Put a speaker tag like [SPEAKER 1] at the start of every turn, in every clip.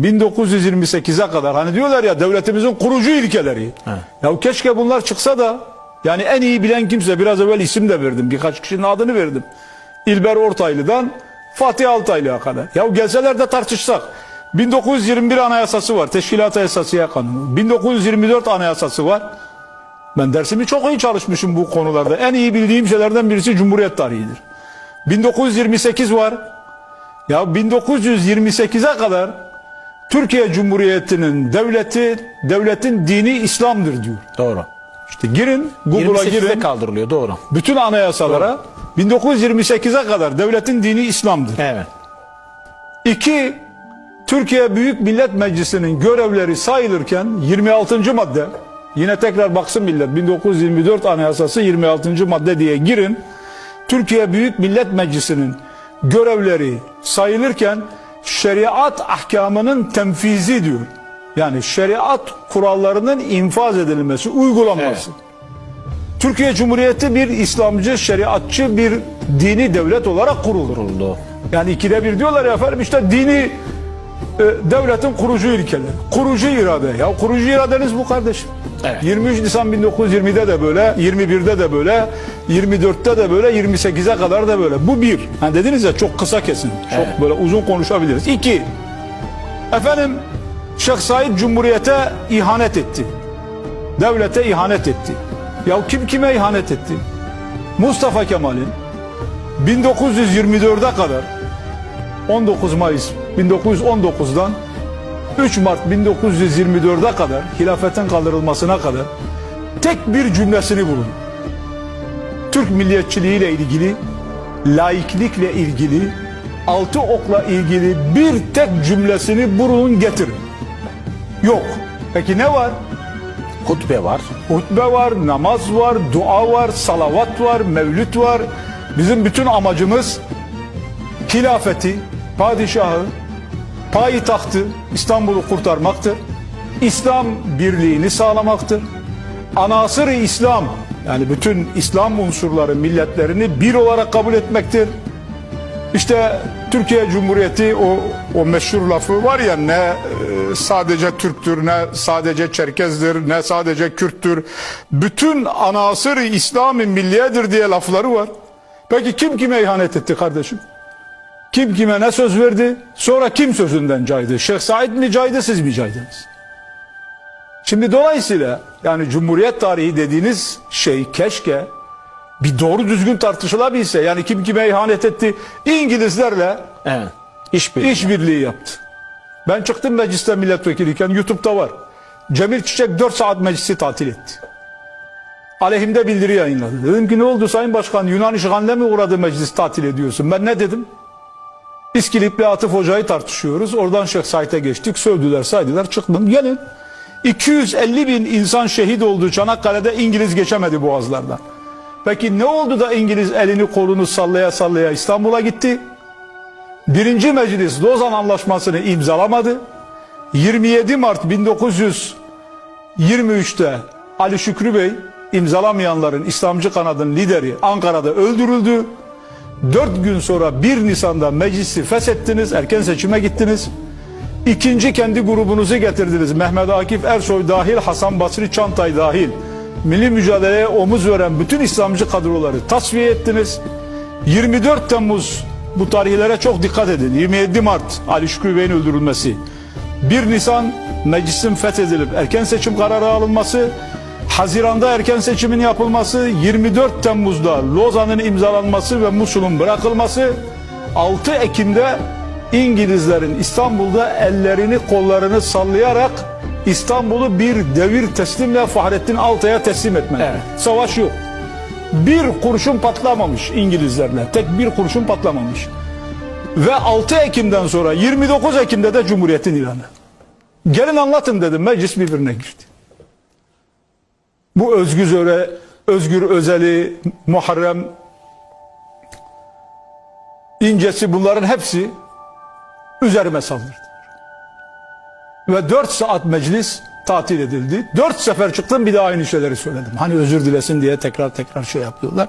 [SPEAKER 1] 1928'e kadar hani diyorlar ya devletimizin kurucu ilkeleri. Ya keşke bunlar çıksa da yani en iyi bilen kimse biraz evvel isim de verdim. Birkaç kişinin adını verdim. İlber Ortaylı'dan Fatih Altaylı'ya kadar. Ya gelseler de tartışsak. 1921 Anayasası var. Teşkilat Esasiye Kanunu. 1924 Anayasası var. Ben dersimi çok iyi çalışmışım bu konularda. En iyi bildiğim şeylerden birisi Cumhuriyet tarihidir. 1928 var. Ya 1928'e kadar Türkiye Cumhuriyeti'nin devleti, devletin dini İslam'dır diyor.
[SPEAKER 2] Doğru.
[SPEAKER 1] İşte girin, Google'a
[SPEAKER 2] 28'de
[SPEAKER 1] girin.
[SPEAKER 2] kaldırılıyor doğru.
[SPEAKER 1] Bütün anayasalara 1928'e kadar devletin dini İslam'dır.
[SPEAKER 2] Evet.
[SPEAKER 1] İki, Türkiye Büyük Millet Meclisi'nin görevleri sayılırken 26. madde, yine tekrar baksın millet 1924 Anayasası 26. madde diye girin. Türkiye Büyük Millet Meclisi'nin görevleri sayılırken şeriat ahkamının temfizi diyor. Yani şeriat kurallarının infaz edilmesi, uygulanması. Türkiye Cumhuriyeti bir İslamcı, şeriatçı bir dini devlet olarak kurulur.
[SPEAKER 2] Kuruldu.
[SPEAKER 1] Yani ikide bir diyorlar ya efendim işte dini e, devletin kurucu ilkeleri. Kurucu irade. Ya kurucu iradeniz bu kardeşim.
[SPEAKER 2] Evet.
[SPEAKER 1] 23 Nisan 1920'de de böyle, 21'de de böyle, 24'te de böyle, 28'e kadar da böyle. Bu bir. Hani dediniz ya çok kısa kesin. Çok
[SPEAKER 2] Evet.
[SPEAKER 1] böyle uzun konuşabiliriz. İki. Efendim Şeyh Said Cumhuriyete ihanet etti. Devlete ihanet etti. Ya kim kime ihanet etti? Mustafa Kemal'in 1924'e kadar 19 Mayıs 1919'dan 3 Mart 1924'e kadar hilafetin kaldırılmasına kadar tek bir cümlesini bulun. Türk milliyetçiliğiyle ilgili, laiklikle ilgili, altı okla ilgili bir tek cümlesini bulun getirin. Yok. Peki ne var?
[SPEAKER 2] Hutbe var.
[SPEAKER 1] Hutbe var, namaz var, dua var, salavat var, mevlüt var. Bizim bütün amacımız hilafeti, padişahı, payitahtı, İstanbul'u kurtarmaktır. İslam birliğini sağlamaktır. Anasır-ı İslam yani bütün İslam unsurları milletlerini bir olarak kabul etmektir. İşte Türkiye Cumhuriyeti o o meşhur lafı var ya ne e, sadece Türktür ne sadece Çerkezdir ne sadece Kürttür. Bütün anasır İslam-ı milliyedir diye lafları var. Peki kim kime ihanet etti kardeşim? Kim kime ne söz verdi? Sonra kim sözünden caydı? Şeyh Said mi caydı siz mi caydınız? Şimdi dolayısıyla yani Cumhuriyet tarihi dediğiniz şey keşke bir doğru düzgün tartışılabilse. Yani kim kime ihanet etti? İngilizlerle
[SPEAKER 2] Evet. İşbirliği.
[SPEAKER 1] işbirliği yaptı. Ben çıktım mecliste milletvekiliyken YouTube'da var. Cemil Çiçek 4 saat meclisi tatil etti. Aleyhimde bildiri yayınladı. Dedim ki ne oldu Sayın Başkan Yunan işgaline mi uğradı meclis tatil ediyorsun? Ben ne dedim? İskilipli Atıf Hoca'yı tartışıyoruz. Oradan Şeyh geçtik. Sövdüler saydılar çıktım. Gelin 250 bin insan şehit oldu Çanakkale'de İngiliz geçemedi boğazlardan. Peki ne oldu da İngiliz elini kolunu sallaya sallaya İstanbul'a gitti? Birinci Meclis Lozan Anlaşması'nı imzalamadı. 27 Mart 1923'te Ali Şükrü Bey imzalamayanların İslamcı kanadının lideri Ankara'da öldürüldü. 4 gün sonra 1 Nisan'da meclisi feshettiniz, erken seçime gittiniz. İkinci kendi grubunuzu getirdiniz. Mehmet Akif Ersoy dahil, Hasan Basri Çantay dahil. Milli mücadeleye omuz veren bütün İslamcı kadroları tasfiye ettiniz. 24 Temmuz bu tarihlere çok dikkat edin. 27 Mart Ali Şükrü Bey'in öldürülmesi. 1 Nisan meclisin fethedilip erken seçim kararı alınması. Haziran'da erken seçimin yapılması. 24 Temmuz'da Lozan'ın imzalanması ve Musul'un bırakılması. 6 Ekim'de İngilizlerin İstanbul'da ellerini kollarını sallayarak İstanbul'u bir devir teslimle Fahrettin Altay'a teslim etmeleri.
[SPEAKER 2] Evet.
[SPEAKER 1] Savaş yok. Bir kurşun patlamamış İngilizlerle. Tek bir kurşun patlamamış. Ve 6 Ekim'den sonra 29 Ekim'de de Cumhuriyet'in ilanı. Gelin anlatın dedim. Meclis birbirine girdi. Bu Özgür Öre, Özgür Özeli, Muharrem, İncesi bunların hepsi üzerime saldırdı. Ve 4 saat meclis tatil edildi. 4 sefer çıktım bir daha aynı şeyleri söyledim. Hani özür dilesin diye tekrar tekrar şey yapıyorlar.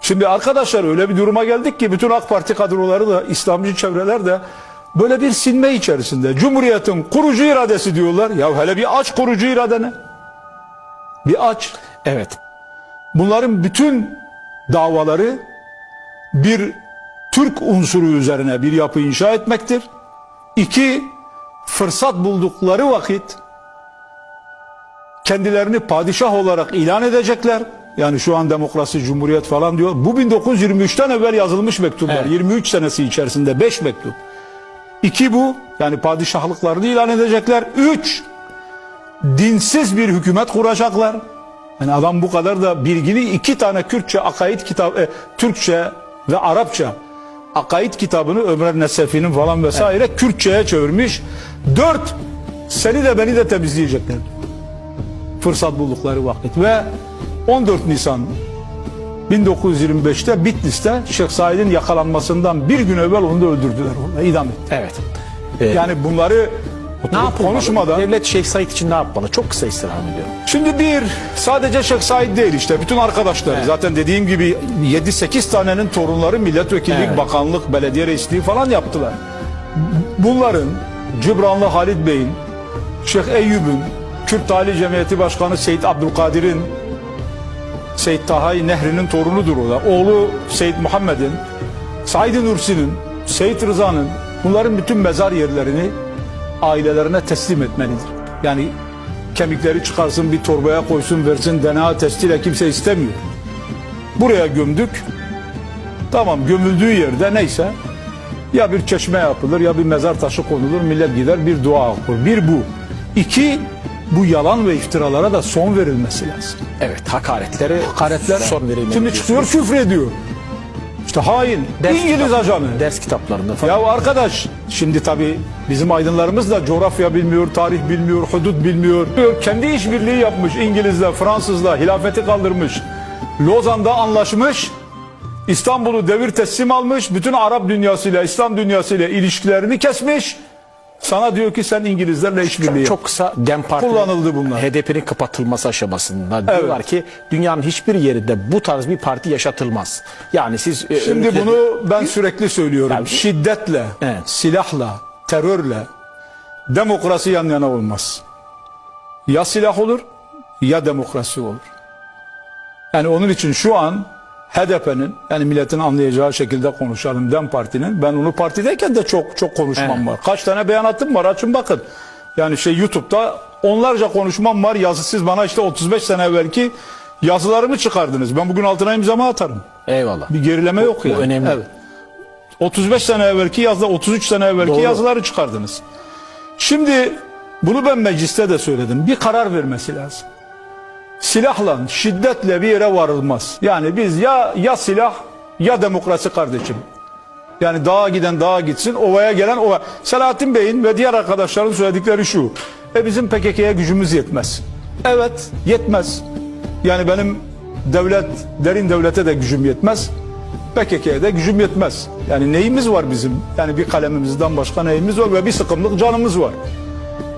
[SPEAKER 1] Şimdi arkadaşlar öyle bir duruma geldik ki bütün AK Parti kadroları da İslamcı çevreler de böyle bir sinme içerisinde. Cumhuriyetin kurucu iradesi diyorlar. Ya hele bir aç kurucu iradene. Bir aç.
[SPEAKER 2] Evet.
[SPEAKER 1] Bunların bütün davaları bir Türk unsuru üzerine bir yapı inşa etmektir. İki, fırsat buldukları vakit kendilerini padişah olarak ilan edecekler. Yani şu an demokrasi, cumhuriyet falan diyor. Bu 1923'ten evvel yazılmış mektuplar.
[SPEAKER 2] Evet.
[SPEAKER 1] 23 senesi içerisinde 5 mektup. İki bu, yani padişahlıklarını ilan edecekler. Üç, dinsiz bir hükümet kuracaklar. Yani adam bu kadar da bilgili iki tane Kürtçe akaid kitap, e, Türkçe ve Arapça akaid kitabını Ömer Nesefi'nin falan vesaire Kürtçe'ye çevirmiş. Dört, seni de beni de temizleyecekler. Fırsat buldukları vakit ve 14 Nisan 1925'te Bitlis'te Şeyh Said'in yakalanmasından bir gün evvel onu da öldürdüler. Onu idam etti.
[SPEAKER 2] Evet. Ee,
[SPEAKER 1] Yani bunları
[SPEAKER 2] ne yapılmalı?
[SPEAKER 1] konuşmadan
[SPEAKER 2] Devlet Şeyh Said için ne yapmalı? Çok kısa istirham ediyorum.
[SPEAKER 1] Şimdi bir sadece Şeyh Said değil işte bütün arkadaşları zaten dediğim gibi 7-8 tanenin torunları milletvekillik,
[SPEAKER 2] Evet.
[SPEAKER 1] bakanlık, belediye reisliği falan yaptılar. Bunların Cibranlı Halit Bey'in, Şeyh Eyyub'un, Kürt Tali Cemiyeti Başkanı Seyit Abdülkadir'in, Seyit Tahay Nehri'nin torunudur o da. Oğlu Seyit Muhammed'in, Said Nursi'nin, Seyit Rıza'nın bunların bütün mezar yerlerini ailelerine teslim etmelidir. Yani kemikleri çıkarsın bir torbaya koysun versin DNA testiyle kimse istemiyor. Buraya gömdük. Tamam gömüldüğü yerde neyse ya bir çeşme yapılır ya bir mezar taşı konulur millet gider bir dua okur. Bir bu. İki bu yalan ve iftiralara da son verilmesi lazım.
[SPEAKER 2] Evet. Hakaretlere,
[SPEAKER 1] Hakaretlere.
[SPEAKER 2] son verilmeli.
[SPEAKER 1] Şimdi çıkıyor küfür ediyor. İşte hain.
[SPEAKER 2] Ders
[SPEAKER 1] İngiliz
[SPEAKER 2] kitap-
[SPEAKER 1] ajanı.
[SPEAKER 2] Ders kitaplarında falan.
[SPEAKER 1] Ya arkadaş şimdi tabii bizim aydınlarımız da coğrafya bilmiyor, tarih bilmiyor, hudut bilmiyor. Kendi işbirliği yapmış İngilizle, Fransızla, hilafeti kaldırmış. Lozan'da anlaşmış. İstanbul'u devir teslim almış. Bütün Arap dünyasıyla, İslam dünyasıyla ilişkilerini kesmiş. Sana diyor ki sen İngilizlerle işbirliği yap.
[SPEAKER 2] Çok kısa Dem Parti
[SPEAKER 1] Kullanıldı bunlar.
[SPEAKER 2] HDP'nin kapatılması aşamasında diyorlar ki dünyanın hiçbir yerinde bu tarz bir parti yaşatılmaz. Yani siz e,
[SPEAKER 1] Şimdi
[SPEAKER 2] ülke-
[SPEAKER 1] bunu ben sürekli söylüyorum.
[SPEAKER 2] Yani-
[SPEAKER 1] Şiddetle,
[SPEAKER 2] Evet.
[SPEAKER 1] silahla, terörle demokrasi yan yana olmaz. Ya silah olur ya demokrasi olur. Yani onun için şu an HDP'nin yani milletin anlayacağı şekilde konuşalım DEM Parti'nin ben onu partideyken de çok çok konuşmam
[SPEAKER 2] Evet.
[SPEAKER 1] var. Kaç tane beyanatım var açın bakın. Yani şey YouTube'da onlarca konuşmam var yazı siz bana işte 35 sene evvelki yazılarımı çıkardınız. Ben bugün altına imzamı atarım.
[SPEAKER 2] Eyvallah.
[SPEAKER 1] Bir gerileme yok
[SPEAKER 2] bu
[SPEAKER 1] yani.
[SPEAKER 2] önemli.
[SPEAKER 1] Evet. 35 sene evvelki yazda 33 sene evvelki
[SPEAKER 2] Doğru.
[SPEAKER 1] yazıları çıkardınız. Şimdi bunu ben mecliste de söyledim. Bir karar vermesi lazım. Silahla, şiddetle bir yere varılmaz. Yani biz ya ya silah ya demokrasi kardeşim. Yani dağa giden dağa gitsin, ovaya gelen ova. Selahattin Bey'in ve diğer arkadaşların söyledikleri şu. E bizim PKK'ya gücümüz yetmez. Evet, yetmez. Yani benim devlet, derin devlete de gücüm yetmez. PKK'ya da gücüm yetmez. Yani neyimiz var bizim? Yani bir kalemimizden başka neyimiz var ve bir sıkımlık canımız var.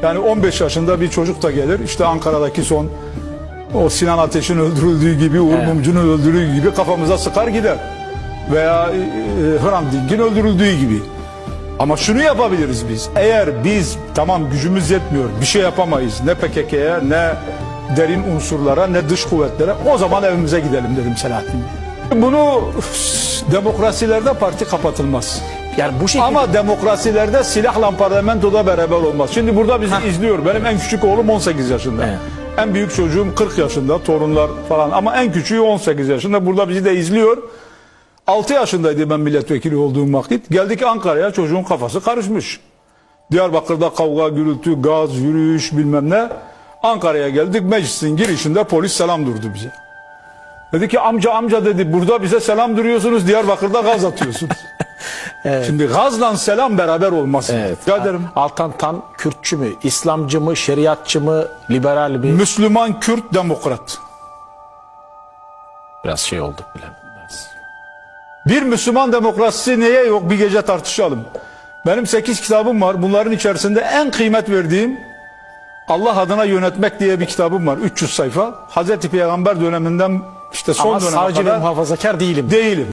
[SPEAKER 1] Yani 15 yaşında bir çocuk da gelir. İşte Ankara'daki son o Sinan Ateş'in öldürüldüğü gibi, Uğur Mumcu'nun öldürüldüğü gibi kafamıza sıkar gider. Veya e, e, Hrant Dink'in öldürüldüğü gibi. Ama şunu yapabiliriz biz. Eğer biz tamam gücümüz yetmiyor, bir şey yapamayız. Ne PKK'ya, ne derin unsurlara, ne dış kuvvetlere. O zaman evimize gidelim dedim Selahattin Bey. Bunu demokrasilerde parti kapatılmaz.
[SPEAKER 2] Yani bu şekilde
[SPEAKER 1] Ama demokrasilerde silahla parlamentoda beraber olmaz. Şimdi burada bizi izliyor. Benim en küçük oğlum 18 yaşında.
[SPEAKER 2] Evet.
[SPEAKER 1] En büyük çocuğum 40 yaşında, torunlar falan. Ama en küçüğü 18 yaşında. Burada bizi de izliyor. 6 yaşındaydı ben milletvekili olduğum vakit. Geldik Ankara'ya çocuğun kafası karışmış. Diyarbakır'da kavga, gürültü, gaz, yürüyüş bilmem ne. Ankara'ya geldik meclisin girişinde polis selam durdu bize. Dedi ki amca amca dedi burada bize selam duruyorsunuz Diyarbakır'da gaz atıyorsunuz. Şimdi gazla selam beraber olmaz.
[SPEAKER 2] Evet.
[SPEAKER 1] Rica ederim.
[SPEAKER 2] Altan Tan Kürtçü mü, İslamcı mı, şeriatçı mı, liberal mi?
[SPEAKER 1] Müslüman, Kürt, Demokrat.
[SPEAKER 2] Biraz şey olduk bile.
[SPEAKER 1] Bir Müslüman demokrasisi neye yok bir gece tartışalım. Benim 8 kitabım var. Bunların içerisinde en kıymet verdiğim Allah adına yönetmek diye bir kitabım var. 300 sayfa. Hazreti Peygamber döneminden işte son
[SPEAKER 2] Ama
[SPEAKER 1] döneme
[SPEAKER 2] sağcı ve
[SPEAKER 1] kadar
[SPEAKER 2] muhafazakar değilim.
[SPEAKER 1] değilim.